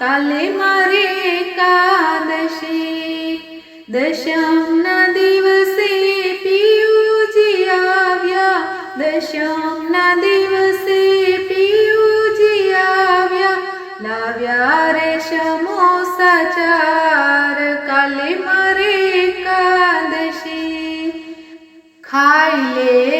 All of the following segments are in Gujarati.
કાલે મારે એકાદશી. દશમના દિવસે પિયુજી આવ્યા. દશમના દિવસે પિયુજી આવ્યા. લાવ્યા રે સમોસા ચાર કાલે મારે એકાદશી. ખાઈ લે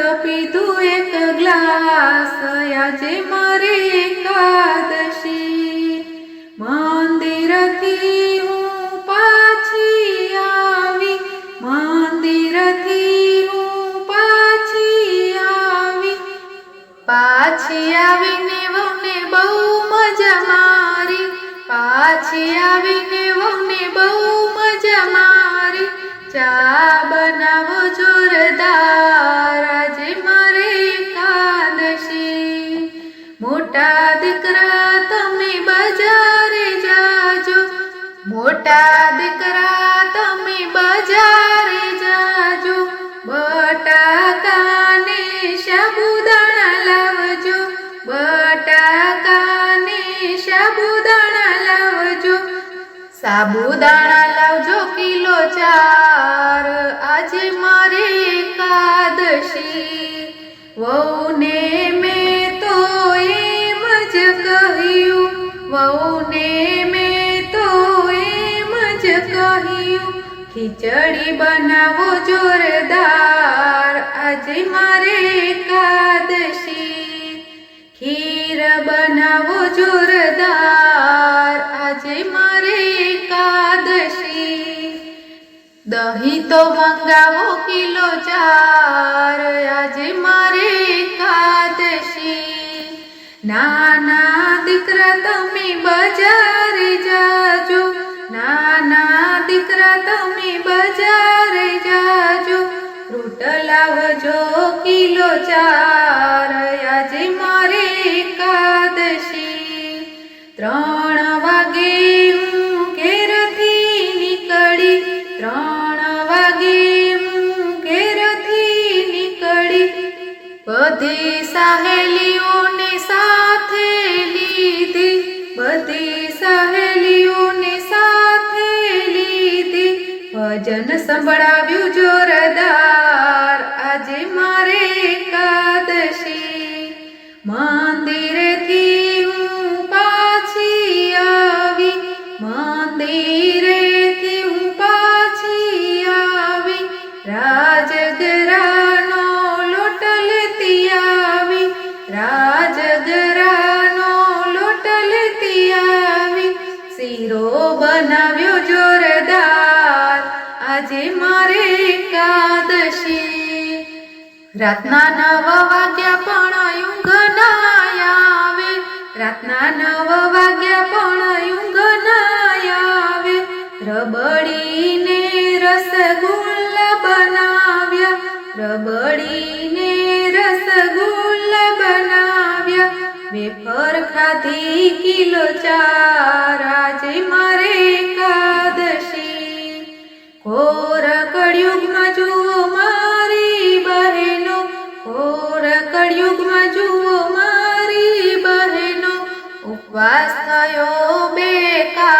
ચણામૃત પીધું એક ગ્લાસ, આજે મારે એકાદશી. મંદિરથી હું પાછી આવી, મંદિરથી હું પાછી આવી. પાછી આવીને વહુને બહુ મજા મારી, પાછી આવીને વહુને બહુ મજા મારી. ચા બનાવો જોરદાર મોટા દીકરા, તમે બજારે જાજો. બટાકાને સાબુદાણા લાવજો. બટાકાને સાબુદાણા લાવજો. સાબુદાણા લાવજો કિલો ચાર. આજે મારે એકાદશી. વહુને મેં તો એમ જ કહ્યું, વહુને જ કહ્યું ખીચડી બનાવો જોરદાર. આજે મારે એકાદશી. ખીર બનાવો જોરદાર. આજે મારે એકાદશી. દહીં તો મંગાવો કિલો ચાર. આજે મારે એકાદશી. નાના લાવજો કિલો ચાર આજે મારે એકાદશી. ત્રણ વાગે હું ઘેરથી નીકળી, ત્રણ વાગે હું ઘેરથી નીકળી. બધી સહેલીઓને સાથે લીધી, બધી સહેલીઓને સાથે લીધી. ભજન સંભળાવ્યું જોરદાર. મંદિરેથી હું પાછી આવી રાજગરાનો લોટ લેતી આવી રાજગરાનો લોટ લેતી આવી. શીરો બનાવ્યો જોરદાર, આજે મારે એકાદશી. રાતના નવ વાગ્યા પણ ઊંઘ આવે, રાતના નવ વાગ્યા પણ રબડીને રસગુલ્લા બનાવ્યા. વેફર ખાધી કિલો ચાર. આજે મારે એકાદશી. કોર કળિયુગમાં જુઓ મારી બહેનો. કોર કળિયુગમાં જુઓ મારી બહેનો. ઉપવાસ થયો બેકાર